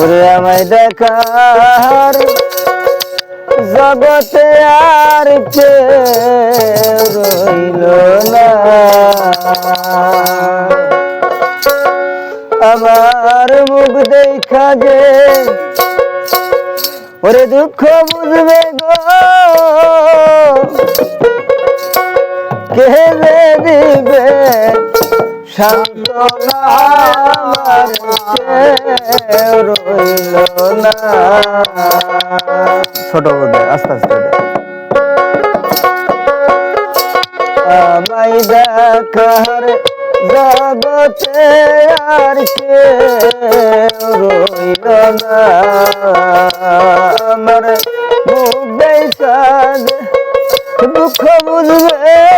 ওরে আমায় দেখার জগতে আর কে রইল না। আমার মুখ দেখা যে ওরে দুঃখ বুঝবে গো। কে দিবে আমার কেউ রইল না ছোট বোধ আস্তে আস্তে। আমায় দেখার জগতে আর কে রইল না আমার মুখ যে দুঃখ বুঝবে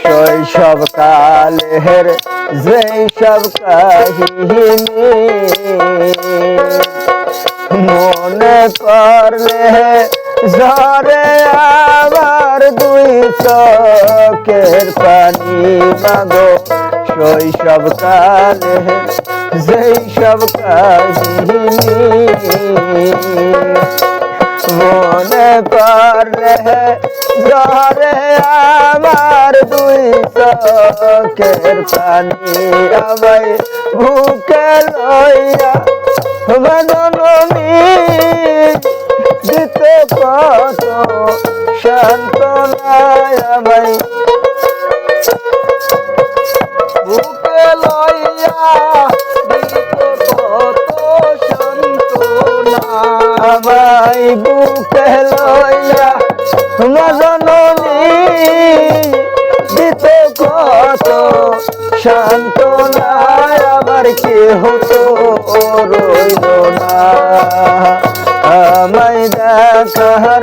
শৈশব কালের যেই সব কাহিনী মনে করলে ঝরে আবার দুই চোখের পানি, মাগো। শৈশব কালে, যেই সব কাহিনী মনে পড়লে, ঝরে আমার দুই চোখের পানি আমায় বুকে লইয়া দিতে কত আমায় বুকে লইয়া আমায় বুকে লইয়া মননী দিতে কত সান্ত্বনায় আবার কি হতো রইল না। আমায় দেখার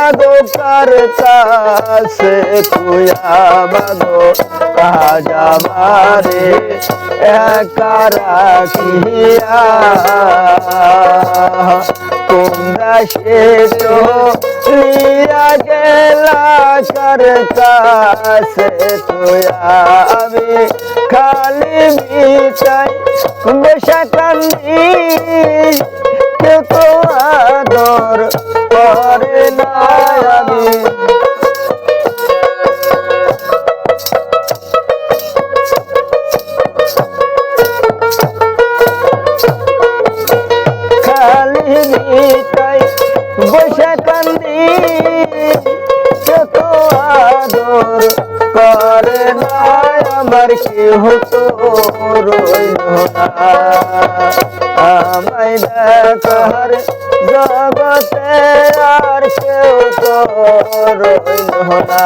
মাগো কার কাছে তুয়া মাগো কাজা মারে, একা সে তো লিয়া গেলা কার কাছে তুয়া আমি। খালি মিটাই বসা কান্দি, কেউ তো আদর করে না। আদর করে না আমার কি হতো রইল না আমায় দেখার জগতে আর কেউ তো রইল না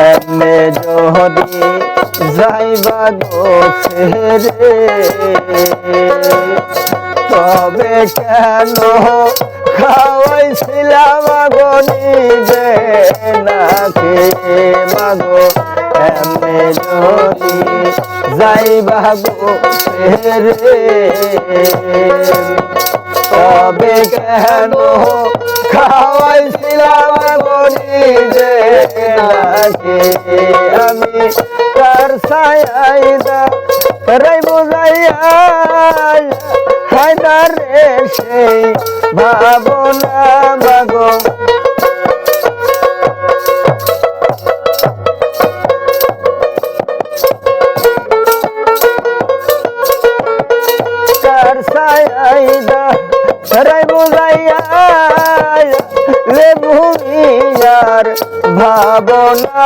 এমনে যদি যাইবা গো ফেরে তবে কেন খাওয়াইছিলাম গো নিজে নাকি? মাগো এমনে যদি যাইবা গো ফেরে তবে কেন খাওয়াইছিলাম গনি যে নাকি? আমি আয়দা পরাই বোঝাই হায়দার রে সেই ভাবনা বাগো। আইদা সরাই বোঝাইয়া লে ভূমিয়ার ভাবনা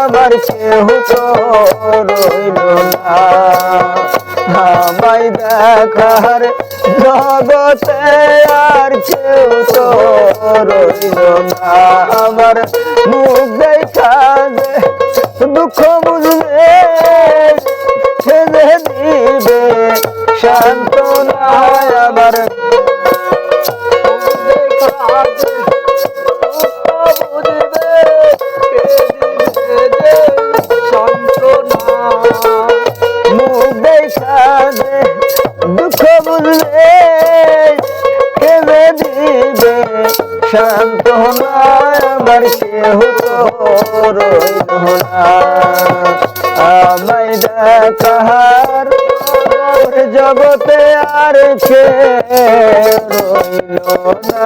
আমার কেহ তো রইল না। আমায় দেখার জগতে আর কেউ তো রইল না। আমার মুখ দেখা দুঃখ বুঝলে কেঁদে দিবে সান্ত্বনা আমার কেহ আমায় দেখার জগতে আর কে রইল না।